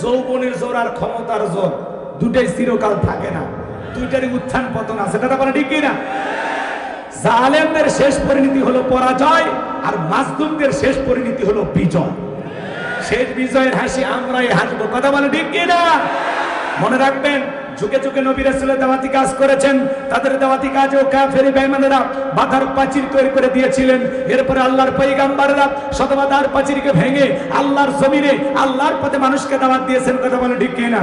যৌবনের জোর আর ক্ষমতার জোর দুটাই চিরকাল থাকে না। দুইটারই উত্থান পতন আছে। এটা বলে ঠিক কিনা? জালেমদের শেষ পরিণতি হলো পরাজয় আর মাজদুমদের শেষ পরিণতি হলো বিজয়। শেষ বিজয়ের হাসি আমরাই হাসবো। কথা বলে ঠিক কিনা? মনে রাখবেন যুগে ঝুঁকে নবী রাসূলের দাওয়াতি কাজ করেছেন। তাদের দাওয়াতি কাজেও কাফেরি বেঈমানেরা বাধার প্রাচীর তৈরি করে দিয়েছিলেন। এরপরে আল্লাহর পয়গাম্বররা শতবাধার প্রাচীরকে ভেঙে আল্লাহর জমিনে, আল্লাহর পথে মানুষকে দাওয়াত দিয়েছেন। কথা বলে ঠিক কি না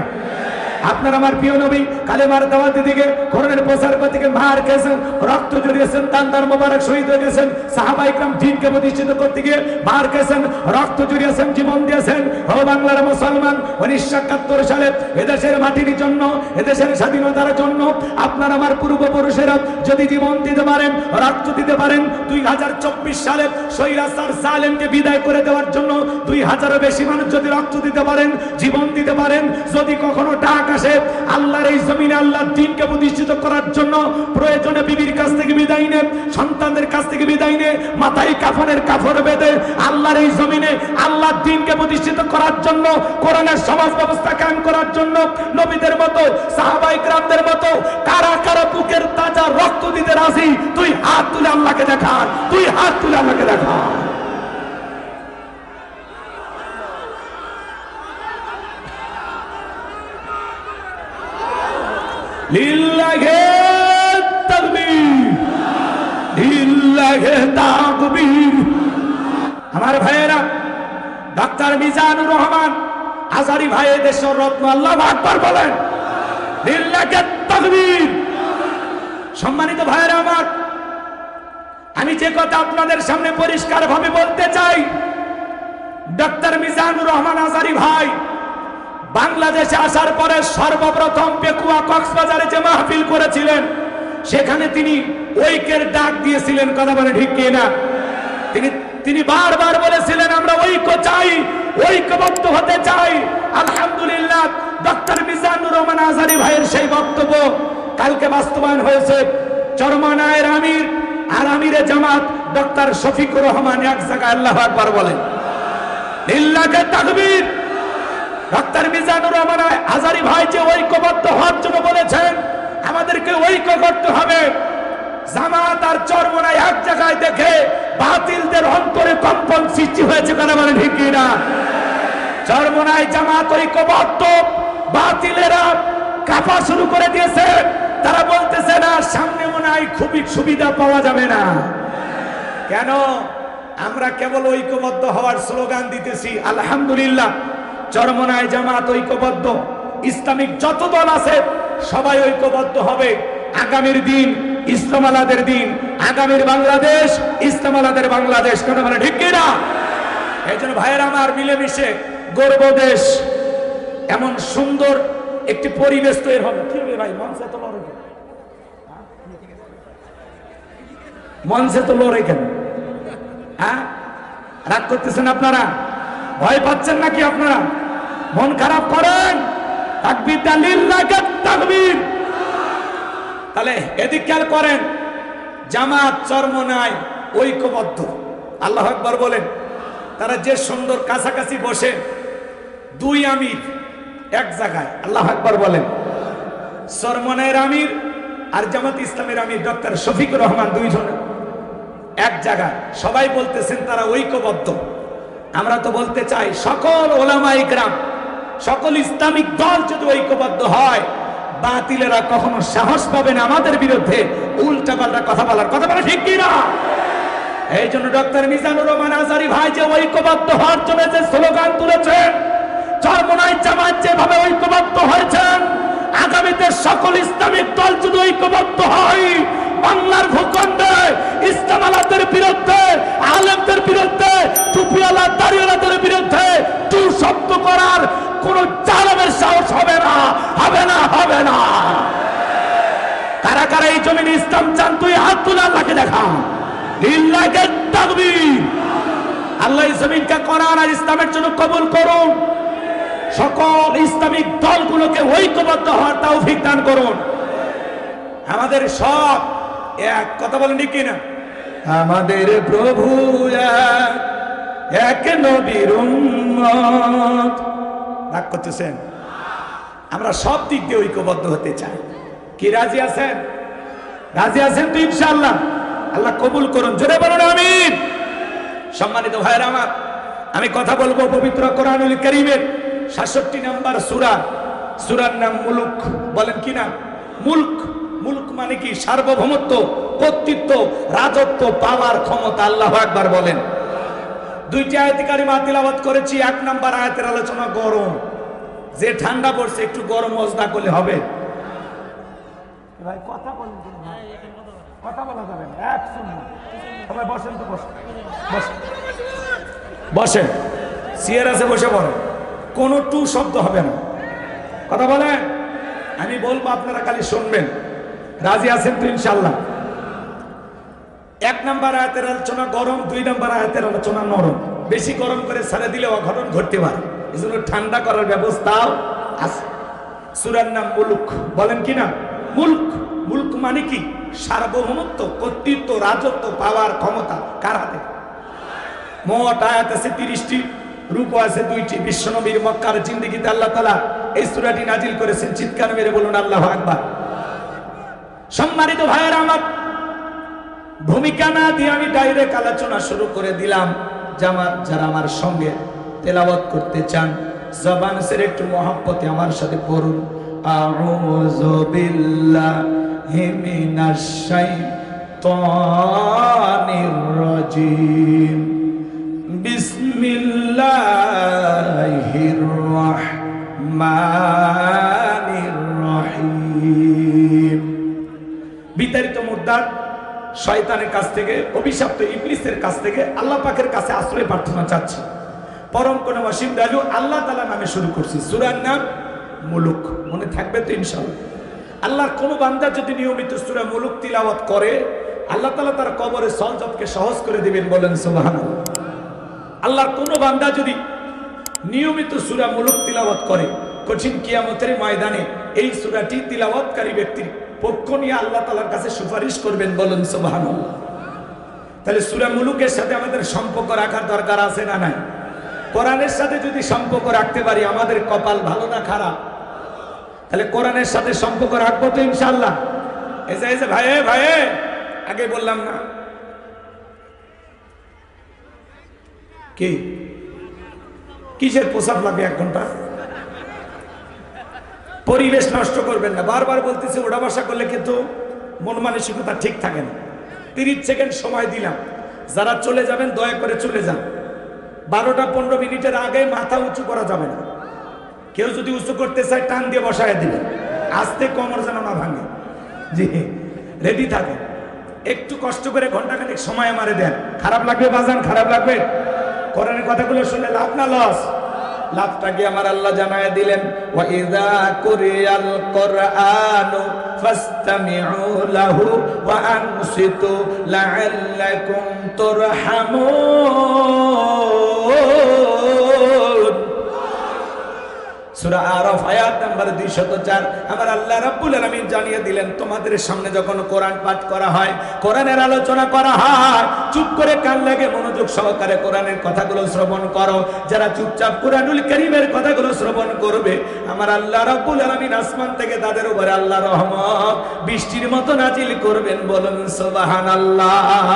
আপনার আমার প্রিয় নবী কালেমার দাওয়াতের দিকে করোনার প্রচার দিকে মার খেয়েছেন, রক্ত জড়িয়েছেন তান তার মোবারক শহীদ হয়ে গেছেন, সাহাবা ইকরাম দিনকে প্রতিষ্ঠিত করতে গিয়ে মার খেয়েছেন, রক্ত জড়িয়েছেন জীবন দিয়েছেন। ও বাংলার মুসলমান, উনিশশো একাত্তর সালে এদেশের মাটির জন্য, এদেশের স্বাধীনতার জন্য আপনার আমার পূর্বপুরুষেরা যদি জীবন দিতে পারেন, রক্ত দিতে পারেন, দুই হাজার চব্বিশ সালে সৈরাসার সালেমকে বিদায় করে দেওয়ার জন্য দুই হাজারও বেশি মানুষ যদি রক্ত দিতে পারেন, জীবন দিতে পারেন, যদি কখনো ডাক আসে আল্লাহর এই জমিনে আল্লাহর দিনকে প্রতিষ্ঠিত করার জন্য প্রয়োজনে বিবির কাছ থেকে বিদায় নেন সন্তানদের কাছ থেকে বিদায় নে, মাথায় কাফনের কাফর বেঁধে আল্লাহর এই জমিনে আল্লাহর দিনকে প্রতিষ্ঠিত করার জন্য, কোরআনের সমাজ ব্যবস্থা কায়েম করার জন্য, নবীদের মতো সাহাবাই গ্রামদের মতো, কারা কারা বুকের তাজা রক্ত দিতে রাজি, তুই হাত তুলে আল্লাহকে দেখা তুই হাত তুলে আল্লাহকে দেখা লিল্লাহে তাকবীর। লিল্লাহে তাকবীর। আমার ভাইয়েরা, ডাক্তার মিজানুর রহমান, আজারি ভাই দেশের রত্ন আল্লাহ আকবার বলেন লিল্লাহে তাকবীর। সম্মানিত ভাইয়েরা আমার, আমি যে কথা আপনাদের সামনে পরিষ্কার ভাবে বলতে চাই, ডাক্তার মিজানুর রহমান আজারি ভাই বাংলাদেশে আসার পরে সর্বপ্রথম পেকুয়া কক্সবাজারে যে মাহফিল করেছিলেন, সেখানে তিনি ঐক্যের ডাক দিয়েছিলেন। কথা বলে ঠিক কি না? তিনি তিনি বারবার বলেছিলেন, আমরা ঐক্য চাই, ঐক্যবদ্ধ হতে চাই। আলহামদুলিল্লাহ, ডক্টর মিজানুর রহমান আজারি ভাইয়ের সেই বক্তব্য কালকে বাস্তবায়ন হয়েছে। চরমানায়ের আমির আর আমিরে জামাত ডক্টর শফিকুর রহমান এক জায়গায় আল্লাহ আকবার বলেন। ইল্লাকে তাকবীর। ডাক্তার মিজানুর রহমান আজারি ভাই যে ঐক্যবদ্ধ হওয়ার জন্য বলেছেন, আমাদেরকে ঐক্য করতে হবে। জামাত আর চরমনা এক জায়গায় দেখে বাতিলদের অন্তরে কম্পন সৃষ্টি হয়েছে কেন মানে ঠিক না চরমনায় জামাত ঐক্যবদ্ধ, বাতিলেরা কাপা শুরু করে দিয়েছে। তারা বলতেছে, না, সামনে মনে হয় খুবই সুবিধা পাওয়া যাবে না। কেন? আমরা কেবল ঐক্যবদ্ধ হওয়ার স্লোগান দিতেছি, আলহামদুলিল্লাহ। চরমনায় জামাত ঐক্যবদ্ধ। ইসলামিক যত দল আছে, সবাই ঐক্যবদ্ধ হবে। আগামীর দিন ইসলাম আলাদের দিন, আগামীর বাংলাদেশ ইসলাম আলাদের বাংলাদেশ। কেন মানে ঠিক না এই জন্য ভাইয়ের আমার মিলেমিশে গর্ব দেশ, এমন সুন্দর একটি পরিবেশ তৈরি হবে। কি হবে ভাই, মঞ্চে তো লড়ে কেন? মঞ্চে তো লড়ে কেন? হ্যাঁ? রাগ করতেছেন আপনারা? ভয় পাচ্ছেন নাকি আপনারা? মন খারাপ করেন। তাহলে এদিক খেয়াল করেন, জামাত, চরমনায় ঐক্যবদ্ধ। আল্লাহ আকবার বলেন, তারা যে সুন্দর কাছাকাছি বসে, দুই আমির এক জায়গায়। আল্লাহ আকবার বলেন, চরমনায়ের আমির আর জামাত ইসলামের আমির, ডক্টর শফিকুর রহমান দুইজন এক জায়গায়। সবাই বলতেছেন তারা ঐক্যবদ্ধ। আমরা তো বলতে চাই, সকল ওলামাই গ্রাম সকল ইসলামিক দল যদি ঐক্যবদ্ধ হয়, বাতিলেরা কখনো সাহস পাবে না আমাদের বিরুদ্ধে। উল্টা পাল্টা কথা বলার কথা বলা ঠিক কিনা? এই জন্য ডক্টর মিজানুর রহমান আজারি ভাই যে ঐক্যবদ্ধ হওয়ার জন্য যে স্লোগান তুলেছেন চরমনাই জামাত যেভাবে ঐক্যবদ্ধ হয়েছেন আগামীতে সকল ইসলামিক দল যদি ঐক্যবদ্ধ হয়, বাংলার ভূখণ্ডে ইসলাম বিরুদ্ধে, আলেমদের বিরুদ্ধে, টুপিওয়ালা, দাড়িওয়ালাদের বিরুদ্ধে টু শব্দ করার কোন জালেমের সাহস হবে না হবে না হবে না। কারা কারা এই জমিনে ইসলাম চান, তুই হাত তুলে আল্লাহকে দেখা। লিল্লাহিকে তাকবীর। আল্লাহ এই জমিনকে কোরআন আর ইসলামের জন্য কবুল করুন। সকল ইসলামিক দলগুলোকে ঐক্যবদ্ধ হওয়ার তৌফিক দান করুন। আমাদের সব এক, কথা বলেন ঠিক কিনা? আমাদের প্রভু এক নবীর উম্মত। রাগ করতেছেন? আমরা সব দিক দিয়ে ঐক্যবদ্ধ হতে চাই। কি রাজি আছেন? রাজি আছেন তো ইনশাআল্লাহ। আল্লাহ কবুল করুন। জোরে বলুন, আমিন। সম্মানিত ভাইয়ের আমার, আমি কথা বলব পবিত্র কোরআনুল করিমের সাতষট্টি নাম্বার সুরা। সুরার নাম মুলুক। বলেন কি না মুলক। মুলক মানে কি? সার্বভৌমত্ব, কর্তৃত্ব, রাজত্ব, পাওয়ার ক্ষমতা, আল্লাহ একবার বলেন। দুইটি আয়তিকারী মা তিলাবাত করেছি এক নাম্বার আয়াতের আলোচনা গরম। যে ঠান্ডা পড়ছে একটু গরম মজদা করলে হবে। ভাই কথা বলেন কথা বলা যাবে না এক সবাই বসেন তো বসেন। বসে পড়েন। কোনো টু শব্দ হবে না। কথা বলেন? আমি বলব আপনারা খালি শুনবেন। রাজি আছেন তো ইনশাল্লাহ এক নাম্বার আয়াতের আলোচনা গরম, দুই নাম্বার আয়াতের আলোচনা নরম। বেশি গরম করে ছেড়ে দিলে অঘটন ঘটতে পারে। এই জন্য ঠান্ডা করার ব্যবস্থাও আছে। সুরার নাম মুলুক। বলেন কি না মুলক। মুলক মানে কি? সার্বভৌমত্ব, কর্তৃত্ব, রাজত্ব, পাওয়ার ক্ষমতা। কার হাতে? মোট আয়াত আছে তিরিশটি রূপ আছে দুইটি। বিশ্বনবীর মক্কার জিন্দিগিতে আল্লাহ তালা এই সুরাটি নাজিল করেছেন। চিৎকার মেরে বলুন আল্লাহ আকবার। সম্মানিত ভাইয়েরা আমার ভূমিকা না দিয়ে আমি ডাইরেক্ট আলোচনা শুরু করে দিলাম। জামার যারা আমার সঙ্গে তেলাওয়াত করতে চান, জবান সের একটু মহাব্বতে আমার সাথে পড়ুন। রাহমানির রহিম। বিতাড়িত শয়তানের কাছ থেকে, অভিশপ্ত ইবলিসের কাছ থেকে আল্লাহ পাকের কাছে আশ্রয় প্রার্থনা চাচ্ছি। পরম কোন ওয়াসিম দাজু আল্লাহ তালা নামে শুরু করছি। সুরার নাম মুলুক। মনে থাকবে তো ইনশাল্লাহ আল্লাহর কোন বান্দা যদি নিয়মিত সুরা মুলুক তিলাওয়াত করে, আল্লাহ তালা তার কবরে সলজবকে সহজ করে দিবেন বলেন সুবাহান আল্লাহর কোন বান্দা যদি নিয়মিত সুরা মুলুক তিলাওয়াত করে, কঠিন কিয়ামতের ময়দানে এই সুরাটি তিলাওয়াতকারী ব্যক্তির পক্ষ নিয়ে আল্লাহ তালার কাছে সুপারিশ করবেন, বলেন সোবাহান তাহলে সুরা মুলুকের সাথে আমাদের সম্পর্ক রাখার দরকার আছে না নাই? কোরআনের সাথে যদি সম্পর্ক রাখতে পারি, আমাদের কপাল ভালো না খারাপ? তাহলে কোরআনের সাথে সম্পর্ক রাখব তো ইনশাল্লাহ এসে এসে ভাইয়ে ভাইয়ে, আগে বললাম না। কি? কিসের পোশাক লাগবে এক ঘণ্টা? পরিবেশ নষ্ট করবেন না। বারবার বলতেছে ওটা বাসা করলে কিন্তু মন মানসিকতা ঠিক থাকে না। তিরিশ সেকেন্ড সময় দিলাম। যারা চলে যাবেন, দয়া করে চলে যান। বারোটা পনেরো মিনিটের আগে মাথা উঁচু করা যাবে না। কেউ যদি উঁচু করতে চায়, টান দিয়ে বসায় দিবেন আস্তে কমর যেন না ভাঙে। জি রেডি থাকে একটু কষ্ট করে ঘন্টাখানেক সময় আমারে দেন। খারাপ লাগবে বাজান, খারাপ লাগবে। কোরআনের কথাগুলো শুনে লাভ না লস লাভটাকে আমার আল্লাহ জানায় দিলেন ওয়াইদা কুরিয়াল কুরআনু ফাসতামিউ লাহু ওয়া আনসিতু লাআল্লাকুম তুরহামুন। সূরা আরাফ, আয়াত নাম্বার 204 আমার আল্লাহ রাব্বুল আলামিন জানিয়ে দিলেন, তোমাদের সামনে যখন কোরআন পাঠ করা হয়, কোরআনের আলোচনা করা হয়, চুপ করে কান লাগে মনোযোগ সহকারে কোরআনের কথাগুলো শ্রবণ করো। যারা চুপচাপ কোরআনুল কারীমের কথাগুলো শ্রবণ করবে, আমার আল্লাহ রাব্বুল আলামিন আসমান থেকে তাদের উপরে আল্লাহ রহমত বৃষ্টির মতো নাজিল করবেন বলুন, সুবহানাল্লাহ।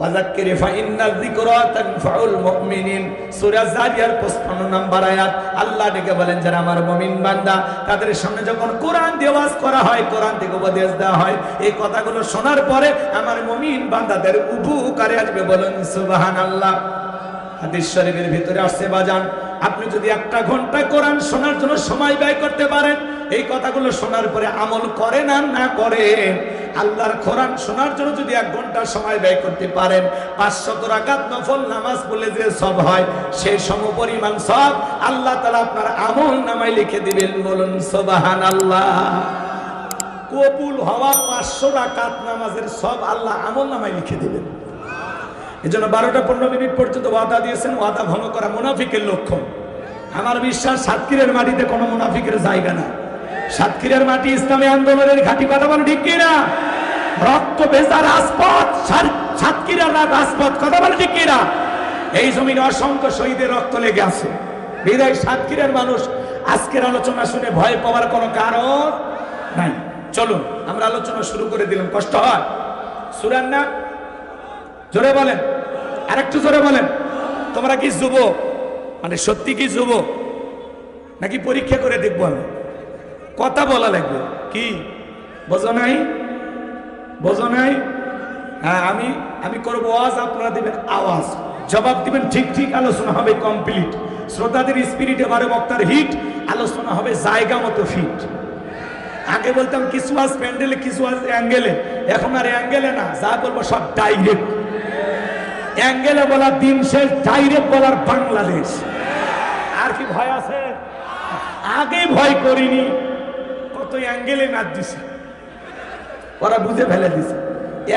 ওয়াজাক্কির ফাইন্না যিকরা তানফাউল মুমিনিন। সূরা জারিয়ার 55 নম্বর আয়াত। আল্লাহ ডেকে বলেন, যারা আমার মুমিন বান্দা, তাদের সামনে যখন কোরআন দিয়ে ওয়াজ করা হয়, কোরআন থেকে উপদেশ দেওয়া হয়, এই কথাগুলো শোনার পরে আমার মুমিন বান্দাদের উপকারে আসবে বলেন সুবহানাল্লাহ। হাদিস শরীফের ভিতরে আসছে, বাজান। আপনি যদি একটা ঘণ্টা কোরআন শোনার জন্য সময় ব্যয় করতে পারেন, এই কথাগুলো শোনার পরে আমল করেন আর না করেন? আল্লাহর কোরআন শোনার জন্য যদি এক ঘণ্টা সময় ব্যয় করতে পারেন, পাঁচশত রাকাত নফল নামাজ বলে যে সব হয় সেই সম পরিমাণ সব আল্লাহ তালা আপনার আমল নামায় লিখে দিবেন বলুন সোবাহান আল্লাহ কবুল হওয়া পাঁচশো রাকাত নামাজের সব আল্লাহ আমল নামায় লিখে দিবেন। এই জন্য বারোটা পনেরো মিনিট পর্যন্ত ওয়াদা দিয়েছেন, ওয়াদা ভঙ্গ করা মুনাফিকের লক্ষণ। আমার বিশ্বাস, সাতক্ষীরের মাটিতে কোনো মুনাফিকের জায়গা না সাতক্ষীরের মাটি ইসলামী আন্দোলনের ঘাটি কথা বলো ঠিক কিনা? রক্ত বেজা রাজপথ সাতক্ষীরার রাজপথ কথা বলো ঠিক কিনা? এই জমিনে অসংখ্য শহীদের রক্ত লেগে আছে। হৃদয় সাতক্ষীরের মানুষ, আজকের আলোচনা শুনে ভয় পাওয়ার কোনো কারণ নাই। চলুন, আমরা আলোচনা শুরু করে দিলাম। কষ্ট হয়। সুরান না জোরে বলেন। আর একটু জোরে বলেন। তোমরা কি যুবক মানে সত্যি কি যুবক নাকি পরীক্ষা করে দেখব আমি? কথা বলা লাগবে। কি? বোঝো নাই? বোঝো নাই? হ্যাঁ আমি আমি করব আওয়াজ আপনারা দিবেন আওয়াজ। জবাব দিবেন ঠিক ঠিক, আলোচনা হবে কমপ্লিট শ্রোতাদের স্পিরিট এবারে বক্তার হিট আলোচনা হবে জায়গা মতো ফিট আগে বলতাম, কিছু আজ প্যান্ডেলে কিছু আজ অ্যাঙ্গেলে এখন আর অ্যাঙ্গেলে না, যা বলব সব ডাইরেক্ট অ্যাঙ্গেলে বলার দিন শেষ, ডাইরেক্ট বলার বাংলাদেশ। আর কি ভয় আছে? আগে ভয় করিনি, কত অ্যাঙ্গেলে নাচ দিছে। ওরা বুঝে ফেলে দিছে।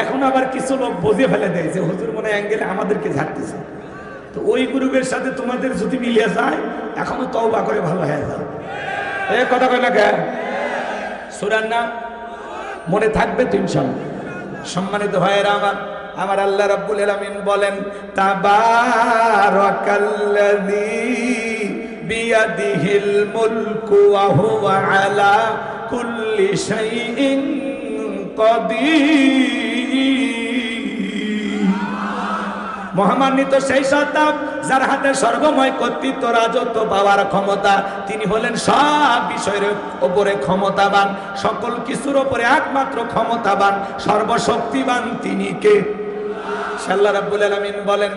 এখন আবার কিছু লোক বুঝে ফেলে দেয় যে, হুজুর মনে অ্যাঙ্গেলে আমাদেরকে ঝাড়তেছে তো ওই গ্রুপের সাথে তোমাদের যদি মিলিয়ে যায়, এখনও তওবা করে ভালো হয়ে যাও এ কথা কয় না কেন সুরার নাম মনে থাকবে তো ইনশাল্লাহ সম্মানিত ভাইয়েরা আমার আমার আল্লাহ রাব্বুল আলামিন বলেন তাবারাকাল্লাযী বিয়াদিহিল মুলকু ওয়া হুয়া আলা কুল্লি শাইইন কদির। মহামান্বিত সেই সত্তা যার হাতে সর্বময় কর্তৃত্ব রাজত্ব পাওয়ার ক্ষমতা, তিনি হলেন সব বিষয়ের ওপরে ক্ষমতাবান, সকল কিছুর ওপরে একমাত্র ক্ষমতাবান, সর্বশক্তিবান তিনি কে? সাল্লাহ রাব্বুল আলামিন বলেন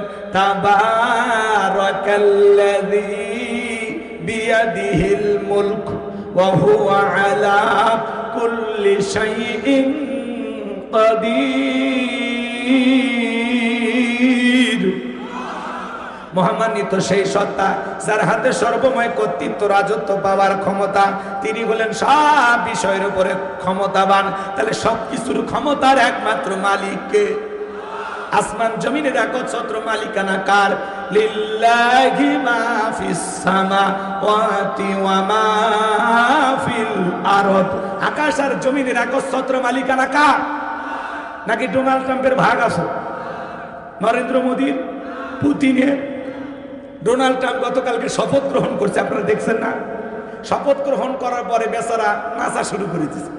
কুল্লি শাইইন কাদির। মহামান্বিত সেই সত্তা যার হাতে সর্বময় কর্তৃত্ব, রাজত্ব পাওয়ার ক্ষমতা, তিনি হলেন সব বিষয়ের উপরে ক্ষমতাবান। তাহলে সব কিছুর ক্ষমতার একমাত্র মালিককে আসমান জমিনের একচ্ছত্র মালিকানা কার? লিল্লাহি মা ফিস সামাওয়াতি ওয়া মা ফিল আরদ। আকাশ আর জমিনের একচ্ছত্র মালিকানা কার? নাকি ডোনাল্ড ট্রাম্পের ভাগ আছে? নরেন্দ্র মোদীর? পুতিনের? ডোনাল্ড ট্রাম্প গতকালকে শপথ গ্রহণ করছে, আপনারা দেখছেন না? শপথ গ্রহণ করার পরে বেচারা নাচা শুরু করে দিচ্ছে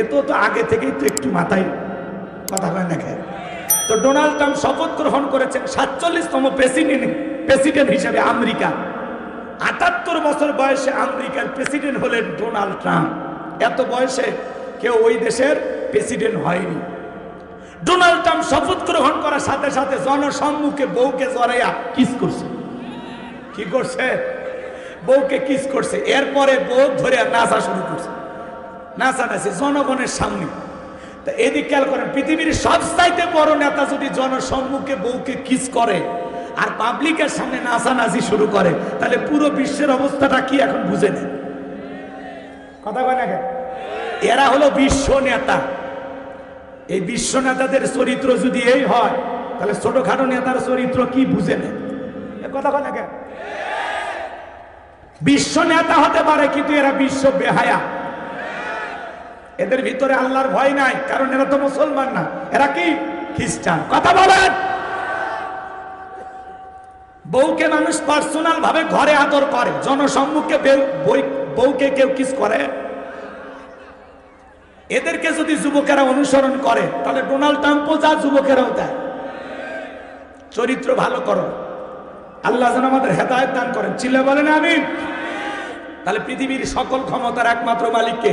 এ তো আগে থেকেই তো একটু মাথায় কথা হয় না তো ডোনাল্ড ট্রাম্প শপথ গ্রহণ করেছেন সাতচল্লিশতম প্রেসিডেন্ট প্রেসিডেন্ট হিসেবে আমেরিকা। আটাত্তর বছর বয়সে আমেরিকার প্রেসিডেন্ট হলেন ডোনাল্ড ট্রাম্প। এত বয়সে কেউ ওই দেশের প্রেসিডেন্ট হয়নি। ডোনাল্ড ট্রাম্প শপথ গ্রহণ করার সাথে সাথে জনসম্মুখে বউকে জড়াইয়া কিস করছে। কি করছে? বউকে কিস করছে। এরপরে বউ ধরে নাচা শুরু করছে। নাচা নাচে জনগণের সামনে। তা এদিক খেয়াল করেন, পৃথিবীর সব চাইতে বড় নেতা যদি জনসম্মুখে বউকে কিস করে আর পাবলিকের সামনে নাচানাচি শুরু করে, তাহলে পুরো বিশ্বের অবস্থাটা কি এখন বুঝে নেন? কথা কয় না? এরা হলো বিশ্ব নেতা। এই বিশ্ব নেতাদের চরিত্র যদি এই হয়, তাহলে ছোটখাটো নেতার চরিত্র কি বুঝে নেন? কথা কয় না? বিশ্ব নেতা হতে পারে, কিন্তু এরা বিশ্ব বেহায়া। এদের ভিতরে আল্লাহর ভয় নাই, কারণ এরা তো মুসলমান না। এরা কি? খ্রিস্টান। কথা বলেন। বউকে মানুষ পার্সোনাল ভাবে ঘরে আদর করে, জনসম্মুখে বউকে কেউ কিস করে? এদেরকে যদি যুবকেরা অনুসরণ করে, তাহলে ডোনাল্ড ট্রাম্পও যা যুবকেরাও দেয় চরিত্র ভালো করো। আল্লাহ যেন আমাদের হেদায়ত দান করেন। চিল্লা বলেন আমি তাহলে পৃথিবীর সকল ক্ষমতার একমাত্র মালিককে?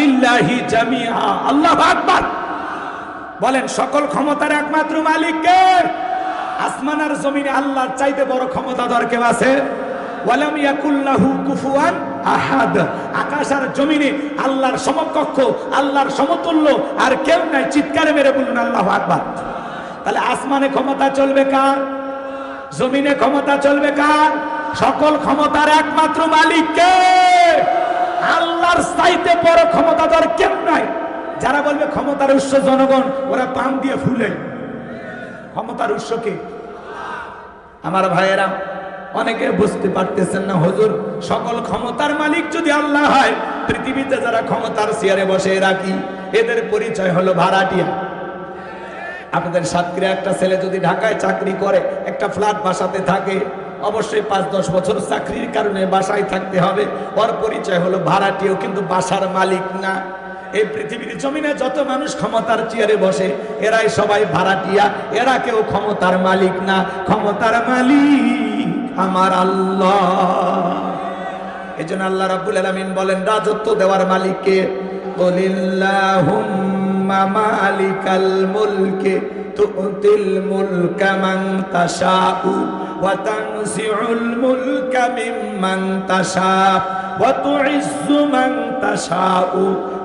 লিল্লাহি আল্লাহু বলেন, সকল ক্ষমতার একমাত্র মালিককে? আসমান আর জমিনে আল্লাহর চাইতে বড় ক্ষমতাধর কেউ আছে? ইয়াকুল্লাহু আহাদ। আকাশ আর জমিনে আল্লাহর সমকক্ষ, আল্লাহর সমতুল্য আর কেউ নাই। চিৎকারে মেরে বলুন, আল্লাহু তাহলে আসমানে ক্ষমতা চলবে কার? জমিনে ক্ষমতা চলবে কার? সকল ক্ষমতার একমাত্র মালিককে আল্লাহর চাইতে বড় ক্ষমতাধর কেউ নাই। যারা বলবে ক্ষমতার উৎস জনগণ, ওরা পাম দিয়ে ফুলে। ক্ষমতার উৎস কে? আমার ভাইয়েরা, অনেকে বুঝতে পারতেছেন না, হুজুর, সকল ক্ষমতার মালিক যদি আল্লাহ হয়, পৃথিবীতে যারা ক্ষমতার চেয়ারে বসে রাখি এদের পরিচয় হলো ভাড়াটিয়া। আপনাদের সাতক্ষীরা একটা ছেলে যদি ঢাকায় চাকরি করে, একটা ফ্ল্যাট বাসাতে থাকে অবশ্যই পাঁচ, দশ বছর চাকরির কারণে বাসায় থাকতে হবে। ওর পরিচয় হলো ভাড়াটিও কিন্তু বাসার মালিক না। এই পৃথিবীর জমিনে যত মানুষ ক্ষমতার চেয়ারে বসে, এরাই সবাই ভাড়াটিয়া। এরা কেউ ক্ষমতার মালিক না। ক্ষমতার মালিক আমার আল্লাহ। এই জন্য আল্লাহ রাবুল আলামিন বলেন, রাজত্ব দেওয়ার মালিককে মালিকাল মুলকে তুতিল মুলকা তাশাউ। وتنزع الملك ممن تشاء وتعز من تشاء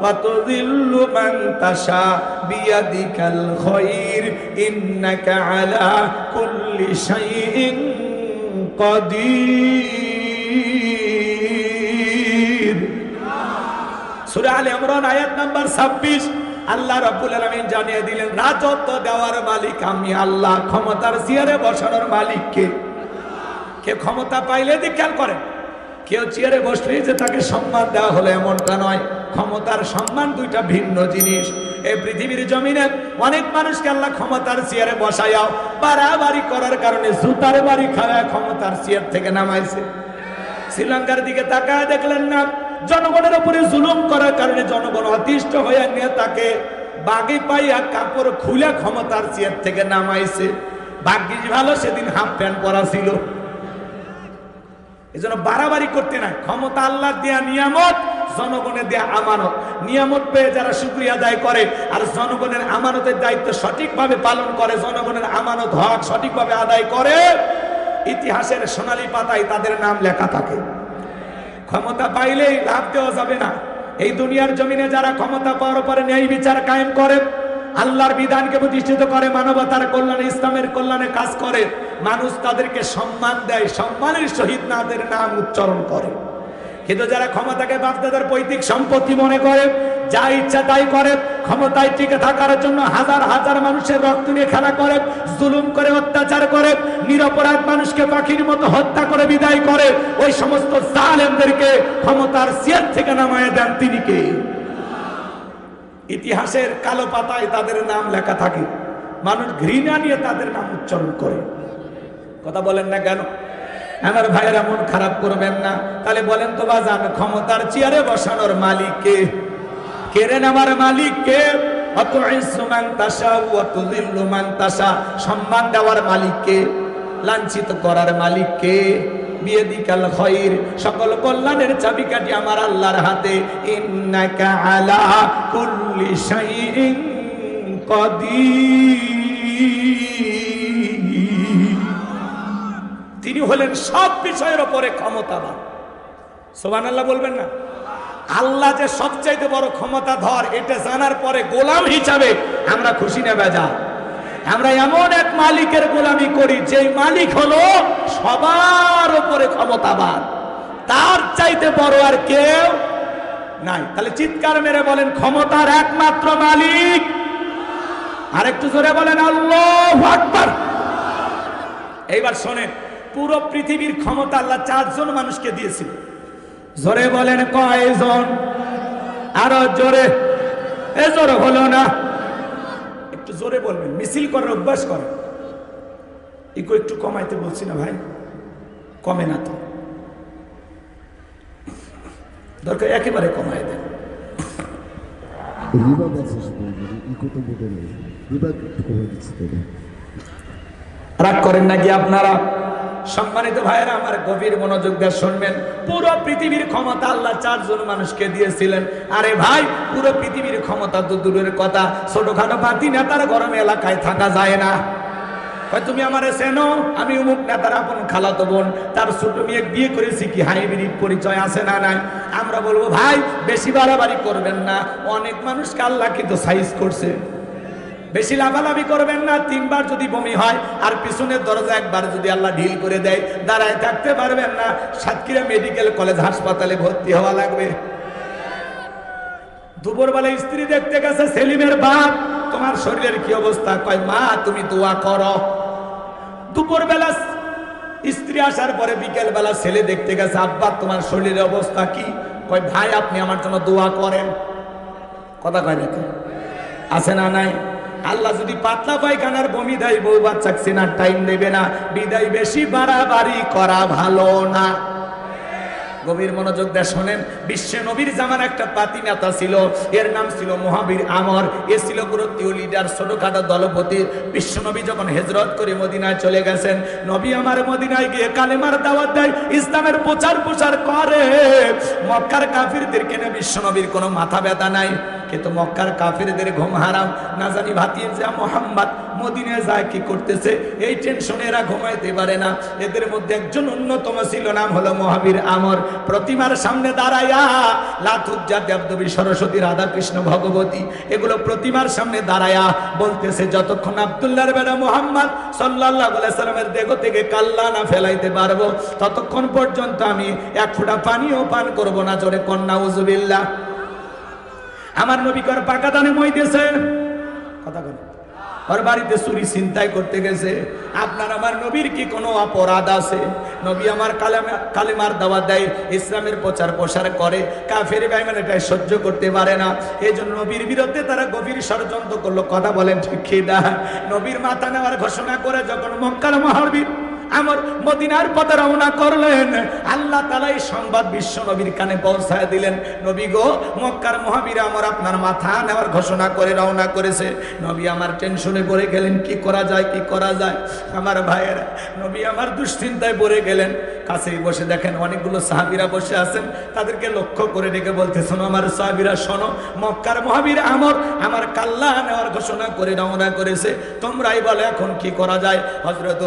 وتذل من تشاء بيدك الخير إنك على كل شيء قدير سورة آل عمران آيات نمبر 26 আল্লাহ রাব্বুল আলামিন জানিয়ে দিলেন, রাজত্ব দেওয়ার মালিক আমি আল্লাহ, ক্ষমতার চেয়ারে বসানোর মালিক কে কে ক্ষমতা পাইলে দিয়ে খেয়াল করেন কেউ চেয়ারে বসলেই যে তাকে সম্মান দেওয়া হলো এমনটা নয়। ক্ষমতার সম্মান দুইটা ভিন্ন জিনিস। এই পৃথিবীর জমিনে অনেক মানুষকে আল্লাহ ক্ষমতার চেয়ারে বসায়াও, বাড়াবাড়ি করার কারণে জুতার বাড়ি খাওয়া ক্ষমতার চেয়ার থেকে নামাইছে। শ্রীলঙ্কার দিকে তাকায় দেখলেন না জনগণের উপরে জুলুম করার কারণে জনগণ অতিষ্ঠ হয়ে নিয়ে তাকে বাগে পাইয়া কাপড় খুলে ক্ষমতার চেয়ার থেকে নামাইছে। ভাগ্যিস ভালো সেদিন হাফ প্যান্ট পরা ছিল। এই জন্য বাড়াবাড়ি করতে নাই। ক্ষমতা আল্লাহ দেয়া, নিয়ামত জনগণের দেয়া আমানত। নিয়ামত পেয়ে যারা শুক্রিয়া আদায় করে, আর জনগণের আমানতের দায়িত্ব সঠিকভাবে পালন করে, জনগণের আমানত হক সঠিকভাবে আদায় করে, ইতিহাসের সোনালী পাতায় তাদের নাম লেখা থাকে। ক্ষমতা পাইলেই লাভ দেওয়া যাবে না। এই দুনিয়ার জমিনে যারা ক্ষমতা পাওয়ার পরে ন্যায় বিচার কায়েম করে, আল্লাহর বিধানকে প্রতিষ্ঠিত করে, মানবতার কল্যাণে, ইসলামের কল্যাণে কাজ করে, মানুষ তাদেরকে সম্মান দেয়, সম্মানের সহিত নাদের নাম উচ্চারণ করে। কিন্তু যারা ক্ষমতাকে বাপদাদার পৈতৃক সম্পত্তি মনে করে, যা ইচ্ছা তাই করে, ক্ষমতায় টিকে থাকার জন্য হাজার হাজার মানুষের রক্ত নিয়ে খেলা করে, জুলুম করে, অত্যাচার করে, নিরপরাধ মানুষকে পাখির মতো হত্যা করে, বিদায় করে, ওই সমস্ত জালেমদেরকে ক্ষমতার চেয়ার থেকে নামায় দেন তিনি কে? ইতিহাসের কালো পাতায় তাদের নাম লেখা থাকে। মানুষ ঘৃণা নিয়ে তাদের নাম উচ্চারণ করে। কথা বলেন না কেন? আমার ভাইয়েরা মন খারাপ করবেন না। তাহলে বলেন তো বাজান, ক্ষমতার চেয়ারে বসানোর মালিক কে? কেরেন আমার মালিক কে? সম্মান দেওয়ার মালিক কে? লাঞ্ছিত করার মালিক কে? বিয়েদিকাল খয়র সকল কল্যাণের চাবিকাঠি আমার আল্লাহর হাতে। ইন্নাকা আলা কুল্লি শাইইন তিনি হলেন সব বিষয়ের ওপরে ক্ষমতাবান সোবান আল্লাহ বলবেন না? আল্লাহ যে সবচাইতে বড় ক্ষমতা ধর এটা জানার পরে গোলাম হিসাবে আমরা খুশি নেবে যা আমরা এমন এক মালিকের গোলামি করি যে মালিক হলো সবার উপরে ক্ষমতাবান। তার চাইতে বড় আর কেউ নাই। তাহলে চিৎকার মেরে বলেন, ক্ষমতার একমাত্র মালিক। আরেকটু জোরে বলেন, আল্লাহ এইবার শোনেন পুরো পৃথিবীর ক্ষমতা আল্লাহ চারজন মানুষকে দিয়েছিল। জোরে বলেন কয়জন? আরও জোরে। এ জোরে হলো না। একটু জোরে বলবেন মিছিল করার অভ্যাস করেন। ইকো একটু কমাইতে বলছি না ভাই কমে না তো। দরকার একেবারে কমাই দেন রাগ করেন নাকি আপনারা? সম্মানিত ভাইয়েরা, আমার গভীর মনোযোগ দিয়ে শুনবেন। পুরো পৃথিবীর ক্ষমতা আল্লাহ চারজন মানুষকে দিয়েছিলেন। আরে ভাই, পুরো পৃথিবীর ক্ষমতা তো দূরের কথা। ছোটখাটো পাতি নেতার গরম এলাকায় থাকা যায় না। তুমি আমারে চেনো? আমি অমুক নেতার আপন খালাতো বোন। তার ছোট মেয়ে বিয়ে করেছি কি? হাইব্রিড পরিচয় আছে না নাই? আমরা বলব, ভাই, বেশি বাড়াবাড়ি করবেন না। অনেক মানুষকে আল্লাহ কিন্তু সাইজ করছে। বেশি লাভালাভি করবেন না, তিনবার যদি বমি হয়, আর পিছনের দরজা একবার যদি আল্লাহ ঢিল করে দেয়, দাঁড়ায় থাকতে পারবেন না। সাতক্ষীরা মেডিকেল কলেজ হাসপাতালে ভর্তি হওয়া লাগবে। দুপুরবেলা স্ত্রী দেখতে গেছে সেলিমের বাপ। তোমার শরীরের কি অবস্থা? কয়, মা, তুমি দোয়া করো। দুপুরবেলা স্ত্রী আসার পরে বিকেল বেলা ছেলে দেখতে গেছে, আব্বা, তোমার শরীরের অবস্থা কি? কয়, ভাই, আপনি আমার জন্য দোয়া করেন। কথা কয় নাকি আছে না নাই? আল্লাহ যদি পাতলা পায়খানার বমি দেয়, বউ বাচ্চা সিনার টাইম দেবে না। বিদায় বেশি বাড়াবাড়ি করা ভালো না। গভীর মনোযোগ দিয়ে শোনেন। বিশ্ব নবীর জামান একটা পাতি নেতা ছিল, এর নাম ছিল মহাবীর আমর। এ ছিল গুরুত্বীয় লিডার ছোটখাটো দলপতি। বিশ্ব নবী যখন হেজরত করে মদিনায় চলে গেছেন, নবী আমার মদিনায় গিয়ে কালেমার দাওয়াত দেয়, ইসলামের প্রচার প্রসার করে। মক্কার কাফিরদের কেনে বিশ্ব নবীর কোনো মাথা ব্যথা নাই। কিন্তু মক্কার কাফিরদের ঘুম হারাম। না জানি ভাতিয়ে যা মোহাম্মদ মদিনে যায় কি করতেছে। এই টেনশনে এরা ঘুমাইতে পারে না। এদের মধ্যে একজন অন্যতম ছিল, নাম হলো মহাবীর আমর। প্রতিমার সামনে দাঁড়াইয়া লাথুজ্জা দেবদেবী সরস্বতী রাধা কৃষ্ণ ভগবতী, এগুলো প্রতিমার সামনে দাঁড়াইয়া বলতেছে, যতক্ষণ আব্দুল্লাহর বেড়া মোহাম্মদ সাল্লামের দেহ থেকে কাল্লা না ফেলাইতে পারব, ততক্ষণ পর্যন্ত আমি এক ফোঁটা পানিও পান করব না। জোরে কন্যা উজুবিল্লাহ আমার নবীকর পাকা দানে মই দিয়েছে কথা বলে ওর বাড়িতে চুরি চিন্তাই করতে গেছে। আপনার আমার নবীর কি কোনো অপরাধ আছে? নবী আমার কালেমা কালেমার দাওয়া দেয়, ইসলামের প্রচার প্রসার করে। কাফের মানে এটাই সহ্য করতে পারে না। এই জন্য নবীর বিরুদ্ধে তারা গভীর ষড়যন্ত্র করল। কথা বলেন ঠিক খিদা নবীর মাথা নেওয়ার ঘোষণা করে যখন মক্কার মহাবীর আমার মদিনার পথে রওনা করলেন। আল্লাহ তালা এই সংবাদ বিশ্ব নবীর কানে পৌঁছায় দিলেন। নবী গো, মক্কার মহাবীর আমার আপনার মাথা নেওয়ার ঘোষণা করে রওনা করেছে। নবী আমার টেনশনে পড়ে গেলেন, কি করা যায়, কি করা যায়? আমার ভাইয়েরা, নবী আমার দুশ্চিন্তায় পড়ে গেলেন। কাছেই বসে দেখেন অনেকগুলো সাহাবিরা বসে আছেন। তাদেরকে লক্ষ্য করে ডেকে বলতে শোনো আমার সাহাবিরা, শোনো, মক্কার মহাবীর আমর আমার কাল্লা নেওয়ার ঘোষণা করে রওনা করেছে। তোমরাই বলো এখন কি করা যায়? হজরত